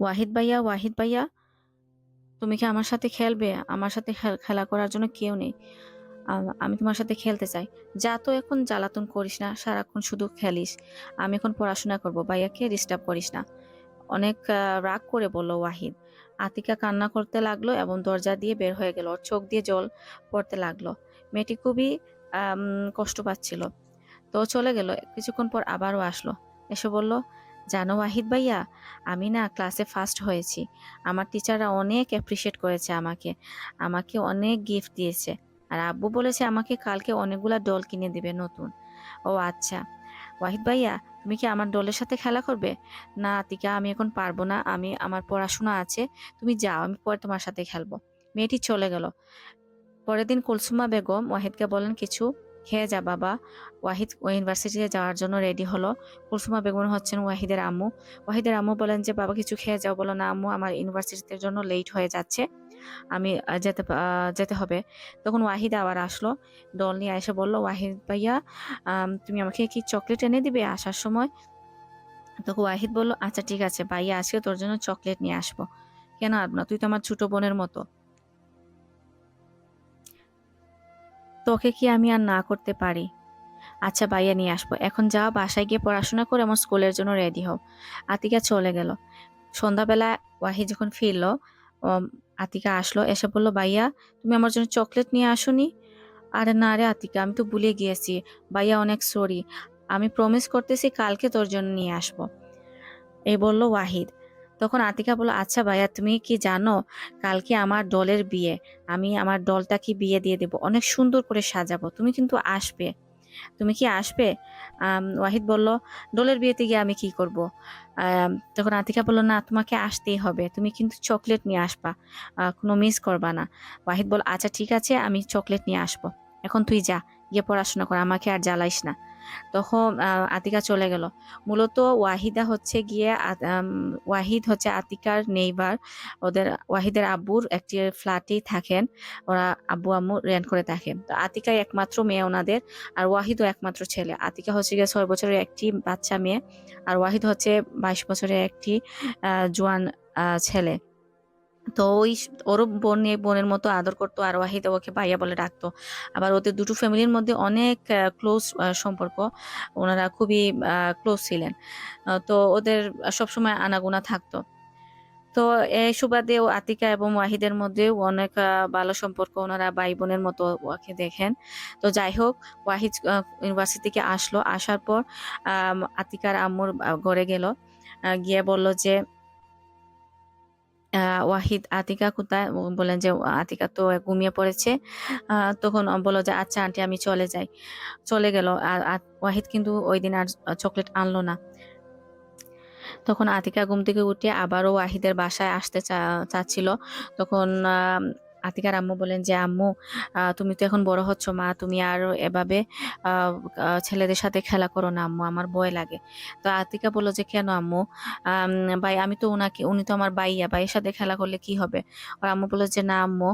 ওয়াহিদ ভাইয়া ওয়াহিদ ভাইয়া। তুমি কি আমার সাথে খেলবে? আমার সাথে খেল- করার জন্য কেউ নেই। আমি তোমার সাথে খেলতে চাই। যা তো এখন জ্বালাতন করিস না, সারাক্ষণ শুধু খেলিস। আমি এখন পড়াশোনা করব, ভাইয়াকে ডিস্টার্ব করিস না। অনেক রাগ করে বলল ওয়াহিদ। আতিকা কান্না করতে লাগল এবং দরজা দিয়ে বের হয়ে গেল। ওর চোখ দিয়ে জল পড়তে লাগল। মেয়েটি খুবই কষ্ট পাচ্ছিল। তো চলে গেল। কিছুক্ষণ পর আবারও আসলো। এসে বলল জানো ওয়াহিদ ভাইয়া, আমি না ক্লাসে ফার্স্ট হয়েছি। আমার টিচাররা অনেক অ্যাপ্রিসিয়েট করেছে আমাকে আমাকে অনেক গিফট দিয়েছে। আর আব্বু বলেছে আমাকে কালকে অনেকগুলা ডল কিনে দিবে নতুন। ও আচ্ছা। ওয়াহিদ ভাইয়া, তুমি কি আমার ডলের সাথে খেলা করবে? না আতিকা, আমি এখন পারব না, আমি, আমার পড়াশোনা আছে, তুমি যাও, আমি পরে তোমার সাথে খেলব। মেয়েটি চলে গেল। পরের দিন কুলসুমা বেগম ওয়াহিদকে বলেন, কিছু খেয়ে যা বাবা। ওয়াহিদ ও ইউনিভার্সিটিতে যাওয়ার জন্য রেডি হলো। কুলসুমা বেগম হচ্ছেন ওয়াহিদের আম্মু। ওয়াহিদের আম্মু বলেন যে, বাবা, কিছু খেয়ে যাও। বলো, না, আম্মু, আমার ইউনিভার্সিটির জন্য লেট হয়ে যাচ্ছে। আমি যেতে যেতে হবে। তখন ওয়াহিদ আবার আসলো। ডল নিয়ে এসে বলল, ওয়াহিদ ভাইয়া তুমি আমাকে কি চকলেট এনে দিবে আসার সময়? তখন ওয়াহিদ বলল আচ্ছা ঠিক আছে ভাইয়া, আজকে তোর জন্য চকলেট নিয়ে আসব। কেন আনব না? তুই তো আমার ছোট বোনের মতো। তোকে কি আমি আর না করতে পারি? আচ্ছা ভাইয়া, নিয়ে আসব। এখন যাও, বাসায় গিয়ে পড়াশোনা করে আমার স্কুলের জন্য রেডি হও। আতিকা চলে গেল। সন্ধ্যাবেলা ওয়াহি যখন ফিরলো আতিকা আসলো, এসে বলল, ভাইয়া, তুমি আমার জন্য চকলেট নিয়ে আসোনি? আরে না রে আতিকা, আমি তো ভুলে গিয়েছি। ভাইয়া, অনেক সরি। আমি প্রমিস করতেছি কালকে তোর জন্য নিয়ে আসব। এই বলল ওয়াহিদ। তখন আতিকা বলল আচ্ছা ভাইয়া, তুমি কি জানো, কালকে আমার ডলের বিয়ে। আমি আমার ডলটা কি বিয়ে দিয়ে দেবো। অনেক সুন্দর করে সাজাবো। তুমি কিন্তু আসবে। তুমি কি আসবে? ওয়াহিদ বলল ডোলের বিয়েতে গিয়ে আমি কি করব? তখন আতিকা বলল, না, তোমাকে আসতেই হবে। তুমি কিন্তু চকলেট নিয়ে আসবা। কোনো মিস করবা না। ওয়াহিদ বল আচ্ছা ঠিক আছে, আমি চকলেট নিয়ে আসব। এখন তুই যা, গিয়ে পড়াশোনা কর। আমাকে আর জ্বালাইস না। তখন আতিকা চলে গেল। মূলত ওয়াহিদা হচ্ছে গিয়ে ওয়াহিদ হচ্ছে আতিকার নেইবার ওদের, ওয়াহিদের আব্বুর একটি ফ্ল্যাটেই থাকেন। ওরা আব্বু, আম্মু রেন্ট করে থাকেন তো আতিকাই একমাত্র মেয়ে ওনাদের আর ওয়াহিদও একমাত্র ছেলে। আতিকা হচ্ছে গিয়ে ছয় বছরের একটি বাচ্চা মেয়ে আর ওয়াহিদ হচ্ছে বাইশ বছরের একটি জোয়ান ছেলে। তো ওই ওরও বোন, বোনের মতো আদর করতো আর ওয়াহিদ ওকে ভাইয়া বলে ডাকতো। আবার ওদের দুটো ফ্যামিলির মধ্যে অনেক ক্লোজ সম্পর্ক। ওনারা খুবই ক্লোজ ছিলেন। তো ওদের সবসময় আনাগোনা থাকতো। তো এই সুবাদে ও আতিকা এবং ওয়াহিদের মধ্যেও অনেক ভালো সম্পর্ক ওনারা ভাই বোনের মতো ওকে দেখেন। তো যাই হোক, ওয়াহিদ ইউনিভার্সিটি থেকে আসলো। আসার পর আতিকার আম্মুর ঘরে গেল। গিয়ে বলল যে ওয়াহিদ আতিকা কোথায়? বলেন যে, আতিকা তো ঘুমিয়ে পড়েছে। তখন বলো যে আচ্ছা আন্টি, আমি চলে যাই। চলে গেল। ওয়াহিদ কিন্তু ওই দিন আর চকলেট আনলো না। তখন আতিকা ঘুম থেকে উঠে আবারও ওয়াহিদের বাসায় আসতে চাচ্ছিল। তখন আতিকার আম্মু বলেন যে, আম্মু তুমি তো এখন বড় হচ্ছ মা, তুমি আর এভাবে ছেলেদের সাথে খেলা করো না আম্মু, আমার ভয় লাগে। তো আতিকা বলল যে, কেন আম্মু? ভাই, আমি তো ওনাকে উনি তো আমার বাইয়া ভাইয়ের সাথে খেলা করলে কি হবে? আর আম্মু বলল যে, না আম্মু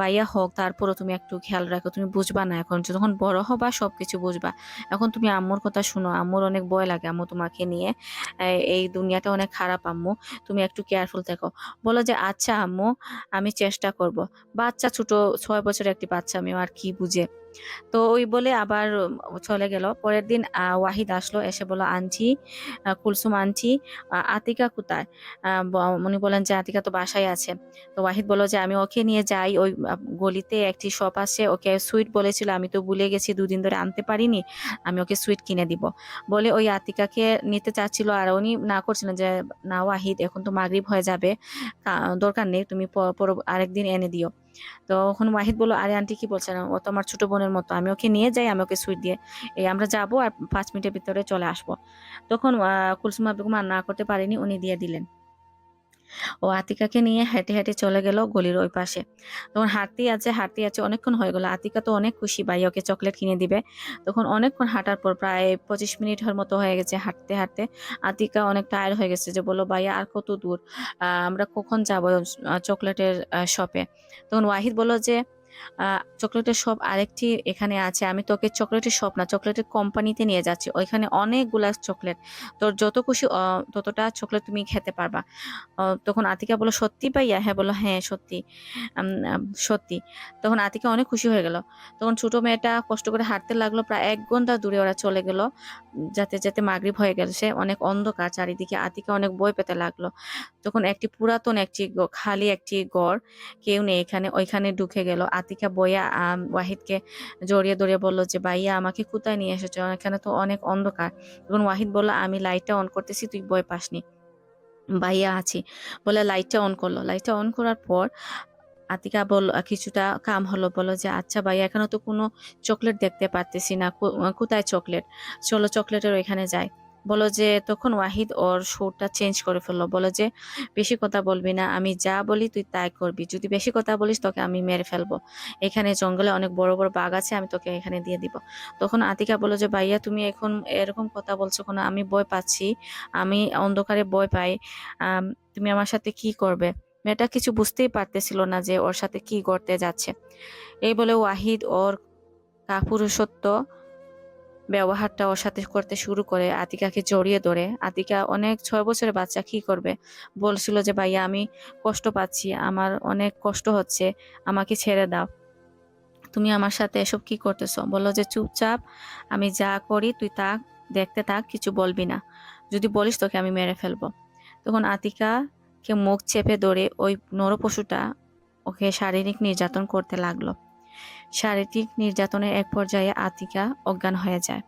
বাইয়া হোক, তারপরও তুমি একটু খেয়াল রাখো, তুমি বুঝবা না এখন, যখন বড় হবা সবকিছু বুঝবা। এখন তুমি আম্মুর কথা শুনো, আম্মুর অনেক ভয় লাগে আম্মু তোমাকে নিয়ে এই দুনিয়াটা অনেক খারাপ আম্মু, তুমি একটু কেয়ারফুল থেকো। বলো যে আচ্ছা আম্মু, আমি চেষ্টা করব। বাচ্চা ছোট ছয় বছরের একটি বাচ্চা মেয়ে আর কি বুঝে তো ওই বলে আবার চলে গেল। পরের দিন ওয়াহিদ আসলো, এসে বলল আনছি কুলসুম আনছি আতিকা কোথায়? উনি বলেন যে, আতিকা তো বাসায় আছে। তো ওয়াহিদ বলল যে, আমি ওকে নিয়ে যাই, ওই গলিতে একটি শপ আছে, ওকে সুইট বলেছিল, আমি তো ভুলে গেছি, দুদিন ধরে আনতে পারিনি, আমি ওকে সুইট কিনে দিব। বলে ওই আতিকাকে নিতে চাচ্ছিল, আর উনি না করছিলেন যে, না, ওয়াহিদ, এখন তো মাগরিব হয়ে যাবে দরকার নেই, তুমি পর- আরেকদিন এনে দিও। তো ওখানে ওয়াহিদ বলল, আরে আন্টি, কি বলছেন? ও তো আমার ছোট বোনের মতো। আমি ওকে নিয়ে যাই, আমি ওকে সুইট দিয়ে। এই আমরা যাব আর পাঁচ মিনিটের ভিতরে চলে আসব। তখন কুলসুমা বেগম আর না করতে পারেনি, উনি দিয়ে দিলেন। ও আতিকাকে নিয়ে হেঁটে হেঁটে চলে গেল গলির ওই পাশে। তখন হাঁটতেই আছে হাঁটতে আছে, অনেকক্ষণ হয়ে গেল। আতিকা তো অনেক খুশি, ভাই ওকে চকলেট কিনে দিবে। তখন অনেকক্ষণ হাঁটার পর প্রায় পঁচিশ মিনিটের মতো হয়ে গেছে হাঁটতে হাঁটতে। আতিকা অনেক টায়ার হয়ে গেছে যে বলো ভাইয়া আর কত দূর? আমরা কখন যাব চকলেটের শপে তখন ওয়াহিদ বলল যে চকলেটের শপ আরেকটি এখানে আছে। আমি তোকে চকলেটের শপ না, চকলেটের কোম্পানিতে নিয়ে যাচ্ছি। ওইখানে অনেকগুলা চকলেট। তোর যত খুশি ততটা চকলেট তুমি খেতে পারবা। তখন আতিকা বলল, সত্যি ভাইয়া? হ্যাঁ বলল হ্যাঁ সত্যি। সত্যি। তখন আতিকা অনেক খুশি হয়ে গেল। তখন ছোট মেয়েটা কষ্ট করে হাঁটতে লাগল। প্রায় এক ঘণ্টা দূরে ওরা চলে গেল, যাতে যাতে মাগরিব হয়ে গেল। সে অনেক অন্ধকার, চারিদিকে আতিকা অনেক বই পেতে লাগল। তখন একটি পুরাতন একটি খালি একটি ঘর কেউ নেই এখানে। ওইখানে ঢুকে গেল। আতিকা বইয়া ওয়াহিদকে জড়িয়ে ধরে বলল যে, ভাইয়া, আমাকে কোথায় নিয়ে এসেছ? এখানে তো অনেক অন্ধকার। তখন ওয়াহিদ বলল, আমি লাইটটা অন করতেছি, তুই বই পাসনি। ভাইয়া, আছি। বলে লাইটটা অন করল। লাইটটা অন করার পর আতিকা বল কিছুটা কাম হলো। বলো যে আচ্ছা ভাইয়া, এখানে তো কোনো চকলেট দেখতে পারতেছি না। কোথায় চকলেট? চলো চকলেটের ওইখানে যাই। বলো যে তখন ওয়াহিদ ওর সুরটা চেঞ্জ করে ফেলল। বলো যে, বেশি কথা বলবি না, আমি যা বলি তুই তাই করবি। যদি বেশি কথা বলিস তোকে আমি মেরে ফেলব। এখানে জঙ্গলে অনেক বড় বড় বাঘ আছে, আমি তোকে এখানে দিয়ে দিব। তখন আতিকা বলো যে, ভাইয়া, তুমি এখন এরকম কথা বলছো কোনো? আমি ভয় পাচ্ছি। আমি অন্ধকারে ভয় পাই। তুমি আমার সাথে কি করবে? মেয়েটা কিছু বুঝতেই পারতেছিল না যে ওর সাথে কি করতে যাচ্ছে। এই বলে ওয়াহিদ ওর কাপুরুষত্ব ব্যবহারটা ওর সাথে করতে শুরু করে আতিকাকে জড়িয়ে ধরে। আতিকা অনেক ছয় বছরের বাচ্চা, কি করবে? বলছিল যে, ভাইয়া, আমি কষ্ট পাচ্ছি, আমার অনেক কষ্ট হচ্ছে, আমাকে ছেড়ে দাও। তুমি আমার সাথে এসব কি করতেছো? বলল যে, চুপচাপ, আমি যা করি, তুই তা দেখতে থাক, কিছু বলবি না। যদি বলিস তোকে আমি মেরে ফেলব। তখন আতিকাকে মুখ চেপে ধরে ওই নরপশুটা ওকে শারীরিক নির্যাতন করতে লাগল। শারীরিক নির্যাতনের এক পর্যায়ে আতিকা অজ্ঞান হয়ে যায়।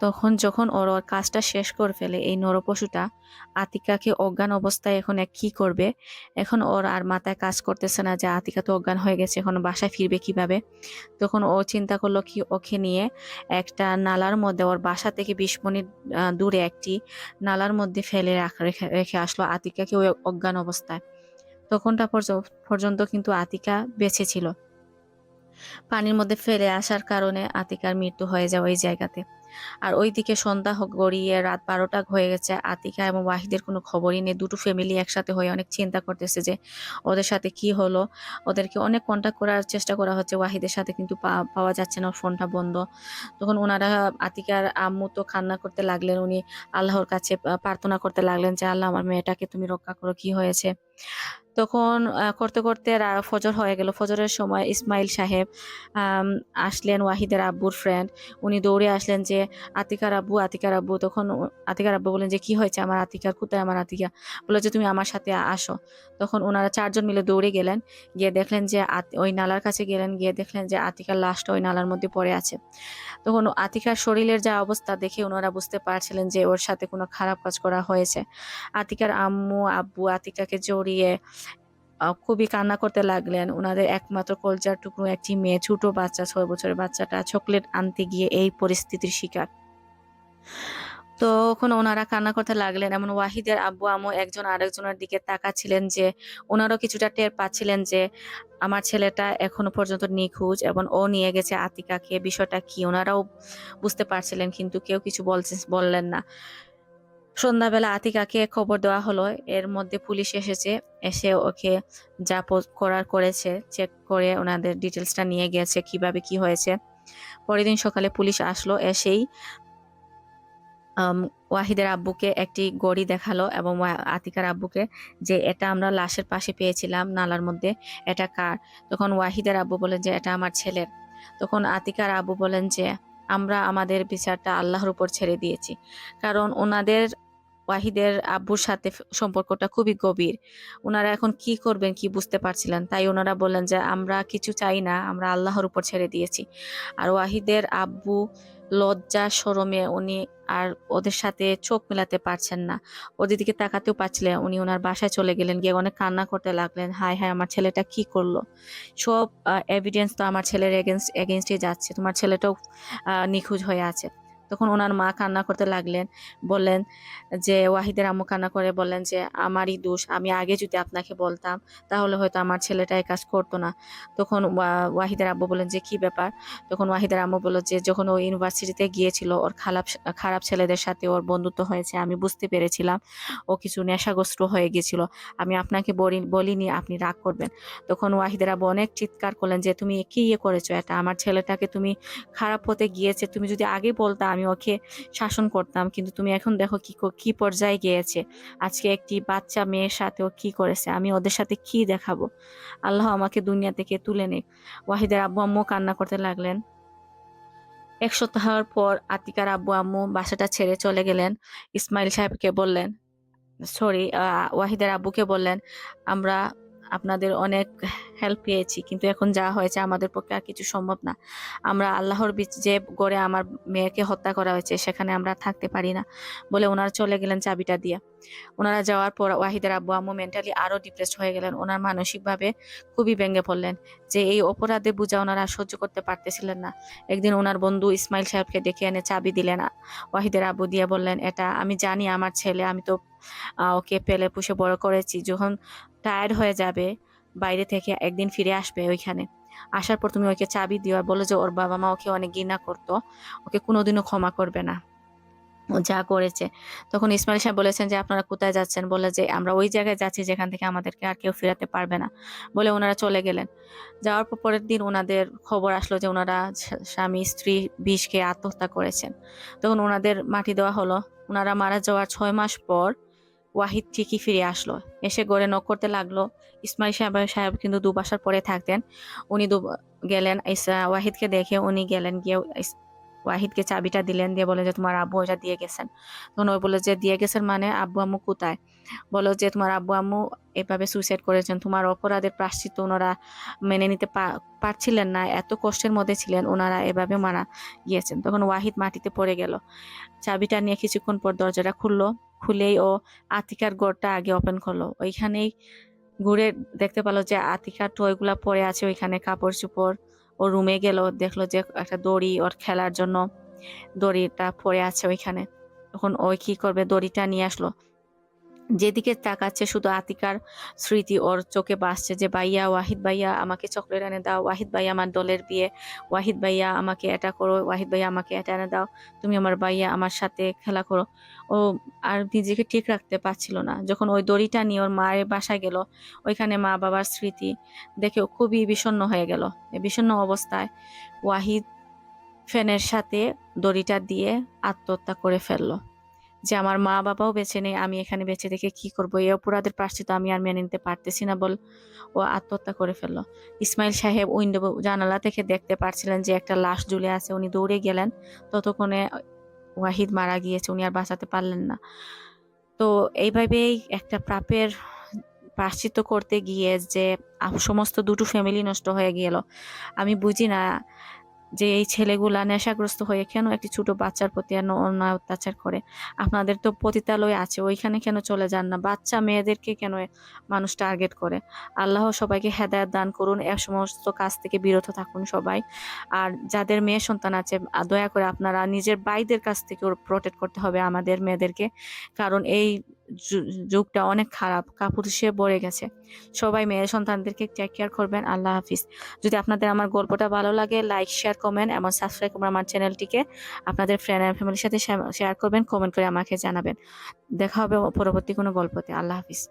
তখন যখন ওর ওর কাজটা শেষ করে ফেলে এই নরপশুটা, আতিকাকে অজ্ঞান অবস্থায় এখন এক কি করবে? এখন ওর আর মাথায় কাজ করতেছে না যে আতিকা তো অজ্ঞান হয়ে গেছে, এখন বাসায় ফিরবে কীভাবে? তখন ও চিন্তা করল কি ওকে নিয়ে একটা নালার মধ্যে ওর বাসা থেকে বিশ মিনিট দূরে একটি নালার মধ্যে ফেলে রাখ- রেখে আসলো আতিকাকে ওই অজ্ঞান অবস্থায়। তখনটা পর্য- পর্যন্ত কিন্তু আতিকা বেঁচে ছিল। পানির মধ্যে ফেলে আসার কারণে আতিকার মৃত্যু হয়ে যাওয়া ওই জায়গাতে। আর ওইদিকে সন্ধ্যা গড়িয়ে রাত বারোটা হয়ে গেছে। আতিকা এবং ওয়াহিদের কোনো খবরই নেই। দুটো ফ্যামিলি একসাথে হয়ে অনেক চিন্তা করতেছে যে ওদের সাথে কি হলো। ওদেরকে অনেক কন্ট্যাক্ট করার চেষ্টা করা হচ্ছে। ওয়াহিদের সাথে কিন্তু পাওয়া যাচ্ছে না, ফোনটা বন্ধ। তখন ওনারা আতিকার আম্মু তো কান্না করতে লাগলেন। উনি আল্লাহর কাছে প্রার্থনা করতে লাগলেন যে, আল্লাহ, আমার মেয়েটাকে তুমি রক্ষা করো, কি হয়েছে? তখন করতে করতে ফজর হয়ে গেল। ফজরের সময় ইসমাইল সাহেব আসলেন ওয়াহিদের আব্বুর ফ্রেন্ড উনি দৌড়ে আসলেন যে আতিকার আব্বু আতিকার আব্বু, তখন আতিকার আব্বু বলেন যে, কি হয়েছে আমার আতিকার? কোথায় আমার আতিকা? বলে যে, তুমি আমার সাথে আসো। তখন ওনারা চারজন মিলে দৌড়ে গেলেন। গিয়ে দেখলেন যে ওই নালার কাছে গেলেন। গিয়ে দেখলেন যে, আতিকার লাশটা ওই নালার মধ্যে পড়ে আছে। তখন আতিকার শরীরের যা অবস্থা দেখে ওনারা বুঝতে পারছিলেন যে, ওর সাথে কোনো খারাপ কাজ করা হয়েছে। আতিকার আম্মু, আব্বু আতিকাকে জড়িয়ে খুবই কান্না করতে লাগলেন। ওনাদের একমাত্র কলজার টুকরো একটি মেয়ে, ছোট বাচ্চা, ছয় বছরের বাচ্চাটা চকলেট আনতে গিয়ে এই পরিস্থিতির শিকার। তো তখন ওনারা কান্না করতে লাগলেন এমন ওয়াহিদের আব্বু আমু একজন আরেকজনের দিকে তাকাচ্ছিলেন যে ওনারও কিছুটা টের পাচ্ছিলেন যে আমার ছেলেটা এখনও পর্যন্ত নিখোঁজ এবং ও নিয়ে গেছে আতিকাকে। বিষয়টা কি? ওনারাও বুঝতে পারছিলেন, কিন্তু কেউ কিছু বলছে বললেন না। সন্ধ্যাবেলা আতিকাকে খবর দেওয়া হলো। এর মধ্যে পুলিশ এসেছে, এসে ওকে যা করার করেছে, চেক করে ওনাদের ডিটেলসটা নিয়ে গেছে, কীভাবে কি হয়েছে। পরের দিন সকালে পুলিশ আসলো, এসেই ওয়াহিদের আব্বুকে একটি গড়ি দেখাল এবং আতিকার আব্বুকে যে এটা আমরা লাশের পাশে পেয়েছিলাম নালার মধ্যে, এটা কার? তখন ওয়াহিদের আব্বু বলেন যে এটা আমার ছেলের। তখন আতিকার আব্বু বলেন যে আমরা আমাদের বিচারটা আল্লাহর উপর ছেড়ে দিয়েছি। কারণ ওনাদের, ওয়াহিদের আব্বুর সাথে সম্পর্কটা খুবই গভীর। ওনারা এখন কি করবেন, কি বুঝতে পারছিলেন? তাই ওনারা বললেন যে, আমরা কিছু চাই না, আমরা আল্লাহর উপর ছেড়ে দিয়েছি। আর ওয়াহিদের আব্বু লজ্জা, সরমে উনি আর ওদের সাথে চোখ মেলাতে পারছেন না। ওদের দিকে তাকাতেও পারছিলেন উনি ওনার বাসায় চলে গেলেন, গিয়ে অনেক কান্না করতে লাগলেন। হায় হায়, আমার ছেলেটা কি করল? সব এভিডেন্স তো আমার ছেলের এগেনস্ট এগেনস্টে যাচ্ছে। তোমার ছেলেটাও নিখোঁজ হয়ে আছে। তখন ওনার মা কান্না করতে লাগলেন, বললেন যে, ওয়াহিদের আম্মু কান্না করে বললেন যে, আমারই দোষ, আমি আগে যদি আপনাকে বলতাম, তাহলে হয়তো আমার ছেলেটা এই কাজ করতো না। তখন ওয়া- ওয়াহিদের আব্বু বললেন, যে কি ব্যাপার? তখন ওয়াহিদের আম্মু বলল যে, যখন ও ইউনিভার্সিটিতে গিয়েছিল, ওর খারাপ খারাপ ছেলেদের সাথে ওর বন্ধুত্ব হয়েছে, আমি বুঝতে পেরেছিলাম ও কিছু নেশাগ্রস্ত হয়ে গিয়েছিল। আমি আপনাকে বলি- বলিনি, আপনি রাগ করবেন। তখন ওয়াহিদের আব্বু অনেক চিৎকার করলেন যে, তুমি কি ইয়ে করেছ? এটা আমার ছেলেটাকে তুমি খারাপ পথে গিয়েছে, তুমি যদি আগে বলতা, আমি ওকে শাসন করতাম। কিন্তু তুমি এখন দেখো কি কি পর্যায়ে গিয়েছে। আজকে একটি বাচ্চা মেয়ের সাথে ও কি করেছে? আমি ওদের সাথে কি দেখাবো? আল্লাহ আমাকে দুনিয়া থেকে তুলে নেক। ওয়াহিদের আব্বু আম্মু কান্না করতে লাগলেন। এক সপ্তাহের পর আতিকার আব্বু আম্মু বাসাটা ছেড়ে চলে গেলেন। ইসমাইল সাহেবকে বললেন, সরি ওয়াহিদের আব্বুকে বললেন, আমরা আপনাদের অনেক হেল্প পেয়েছি, কিন্তু এখন যা হয়েছে আমাদের পক্ষে আর কিছু সম্ভব না। আমরা আল্লাহর বীজ যে গড়ে আমার মেয়েকে হত্যা করা হয়েছে, সেখানে আমরা থাকতে পারি না বলে ওনারা চলে গেলেন চাবিটা দিয়ে। ওনারা যাওয়ার পর ওয়াহিদের আব্বু আম্মু মেন্টালি আরও ডিপ্রেসড হয়ে গেলেন। ওনার মানসিকভাবে খুবই ভেঙে পড়লেন যে এই অপরাধে বুঝা ওনারা সহ্য করতে পারতেছিলেন না। একদিন ওনার বন্ধু ইসমাইল সাহেবকে ডেকে এনে চাবি দিলেন ওয়াহিদের আব্বু দিয়ে বললেন, এটা আমি জানি আমার ছেলে, আমি তো ওকে পেলে পুষে বড় করেছি। যখন টায়ার্ড হয়ে যাবে, বাইরে থেকে একদিন ফিরে আসবে ওইখানে। আসার পর তুমি ওকে চাবি দিও আর বলো যে ওর বাবা মা ওকে অনেক ঘৃণা করতো, ওকে কোনোদিনও ক্ষমা করবে না। ও যা করেছে। তখন ইসমাইল সাহেব বলেছেন যে, আপনারা কোথায় যাচ্ছেন? বলে যে, আমরা ওই জায়গায় যাচ্ছি যেখান থেকে আমাদেরকে আর কেউ ফেরাতে পারবে না। বলে ওনারা চলে গেলেন। যাওয়ার পর পরের দিন ওনাদের খবর আসলো যে, ওনারা স্বামী, স্ত্রী বিষকে আত্মহত্যা করেছেন। তখন ওনাদের মাটি দেওয়া হলো। ওনারা মারা যাওয়ার ছয় মাস পর ওয়াহিদ ঠিকই ফিরে আসলো। এসে গড়ে নক করতে লাগল। ইসমাইল সাহেব সাহেব কিন্তু দু বাসার পরে থাকতেন। উনি দু গেলেন ওয়াহিদকে দেখে উনি গেলেন গিয়ে ওয়াহিদকে চাবিটা দিলেন, দিয়ে বলে যে, তোমার আব্বু ওটা দিয়ে গেছেন। তখন ওই বলে যে, দিয়ে গেছেন মানে? আব্বু আম্মু কোথায়? বলো যে তোমার আব্বু আম্মু এভাবে সুইসাইড করেছেন, তোমার অপরাধের প্রাশ্চিত্য ওনারা মেনে নিতে পারছিলেন না, এত কষ্টের মধ্যে ছিলেন, ওনারা এভাবে মারা গিয়েছেন। তখন ওয়াহিদ মাটিতে পড়ে গেল। চাবিটা নিয়ে কিছুক্ষণ পর দরজাটা খুললো, খুলেই ও আতিকার গড়টা আগে ওপেন করল। ওইখানেই ঘুরে দেখতে পেল যে আতিকার টয়গুলা পড়ে আছে ওইখানে কাপড় চোপড়। ও রুমে গেল, দেখল যে একটা দড়ি ওর খেলার জন্য দড়িটা পড়ে আছে ওইখানে। তখন ওই কি করবে, দড়িটা নিয়ে আসলো। যেদিকে তাকাচ্ছে শুধু আতিকার স্মৃতি, ওর চোখে বাসছে যে, ভাইয়া, ওয়াহিদ ভাইয়া, আমাকে চকলেট এনে দাও। ওয়াহিদ ভাইয়া, আমার দলের বিয়ে। ওয়াহিদ ভাইয়া, আমাকে এটা করো। ওয়াহিদ ভাইয়া, আমাকে এটা এনে দাও। তুমি আমার ভাইয়া, আমার সাথে খেলা করো। ও আর নিজেকে ঠিক রাখতে পারছিল না। যখন ওই দড়িটা নিয়ে ওর মায়ের বাসায় গেল, ওইখানে মা বাবার স্মৃতি দেখে খুবই বিষণ্ণ হয়ে গেল। এই বিষণ্ণ অবস্থায় ওয়াহিদ ফ্যানের সাথে দড়িটা দিয়ে আত্মহত্যা করে ফেলল। যে আমার মা বাবাও বেঁচে নেই, আমি এখানে বেঁচে দেখে কি করব? এই অপরাধের প্রাশ্চিত আমি আর মেনে নিতে পারতেছি না বল। ও আত্মহত্যা করে ফেলল। ইসমাইল সাহেব উইন্ডো জানালা থেকে দেখতে পারছিলেন যে একটা লাশ ঝুলে আছে। উনি দৌড়ে গেলেন। ততক্ষণে ওয়াহিদ মারা গিয়েছে। উনি আর বাঁচাতে পারলেন না। তো এইভাবেই একটা প্রাপের প্রাশ্চিত্য করতে গিয়ে যে সমস্ত দুটো ফ্যামিলি নষ্ট হয়ে গেল। আমি বুঝি না যে এই ছেলেগুলা নেশাগ্রস্ত হয়ে কেন একটি ছোট বাচ্চার প্রতি অন্যায় অত্যাচার করে? আপনাদের তো পতিতালয় আছে, ওইখানে কেন চলে যান না? বাচ্চা মেয়েদেরকে কেন মানুষ টার্গেট করে? আল্লাহ সবাইকে হেদায়ত দান করুন, এ সমস্ত কাজ থেকে বিরত থাকুন সবাই। আর যাদের মেয়ে সন্তান আছে দয়া করে আপনারা নিজের বাইদের কাছ থেকে প্রোটেক্ট করতে হবে আমাদের মেয়েদেরকে। কারণ এই যুগটা অনেক খারাপ কাপুর সে ভরে গেছে। সবাই মেয়ে সন্তানদেরকে টেক কেয়ার করবেন, আল্লাহ হাফিজ। যদি আপনাদের আমার গল্পটা ভালো লাগে লাইক শেয়ার কমেন্ট এবং সাবস্ক্রাইব করবেন আমার চ্যানেলটিকে আপনাদের ফ্রেন্ড অ্যান্ড ফ্যামিলির সাথে শেয়ার করবেন কমেন্ট করে আমাকে জানাবেন। দেখা হবে পরবর্তী কোনো গল্পতে। আল্লাহ হাফিজ।